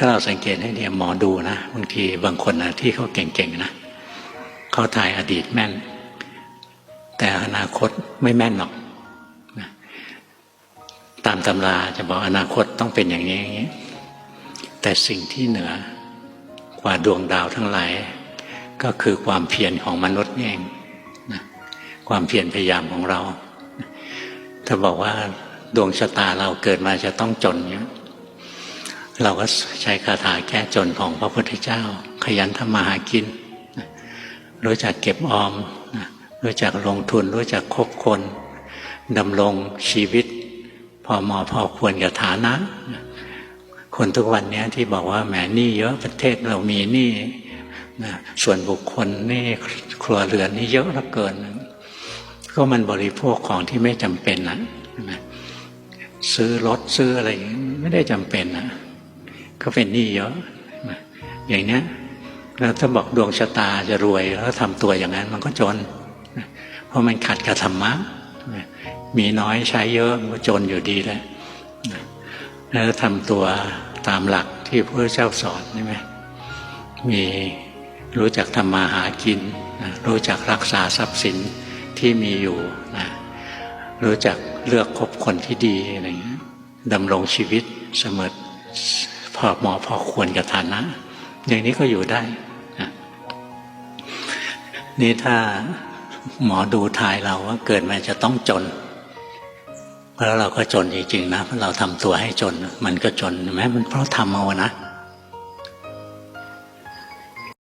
ถ้าเราสังเกตให้เนี่ยหมอดูนะบางทีบางคนนะที่เขาเก่งๆนะเขาทายอดีตแม่น แต่อนาคตไม่แม่นหรอกนะตามตำราจะบอกอนาคตต้องเป็นอย่างนี้อย่างนี้ แต่สิ่งที่เหนือกว่าดวงดาวทั้งหลายก็คือความเพียรของมนุษย์เองนะความเพียรพยายามของเรา ถ้าบอกว่าดวงชะตาเราเกิดมาจะต้องจนเนี่ย เราก็ใช้คาถาแก้จนของพระพุทธเจ้า ขยันทำมาหากิน รู้จักเก็บออม รู้จักลงทุน รู้จักคบคนดำรงชีวิต พอเหมาะพอควรกับฐานะ คนทุกวันนี้ที่บอกว่าแหมหนี้เยอะประเทศเรามีหนี้นะส่วนบุคคลนี่ครัวเรือนนี่เยอะเหลือเกิน ก็มันบริโภคของที่ไม่จำเป็นนะซื้อรถซื้ออะไรอย่างนี้ไม่ได้จำเป็นนะ ก็เป็นหนี้เยอะ อย่างเนี้ยแล้วถ้าบอกดวงชะตาจะรวย แล้วทำตัวอย่างนั้นมันก็จน เพราะมันขัดกับธรรมะ มีน้อยใช้เยอะมันก็จนอยู่ดีแหละนะแล้วทำตัวตามหลักที่พระเจ้าสอนใช่ไหมมีรู้จักทำมาหากิน รู้จักรักษาทรัพย์สินที่มีอยู่นะรู้จักเลือกคบคนที่ดีอะไรอย่างเงี้ยดำรงชีวิตเสมอ พอเหมาะพอควรกับฐานะ อย่างนี้ก็อยู่ได้นี่ถ้าหมอดูทายเราว่าเกิดมาจะต้องจนแล้วเราก็จนจริงๆนะเราะเราทำตัวให้จน มันก็จนใช่ไหมมันเพราะทำเอานะ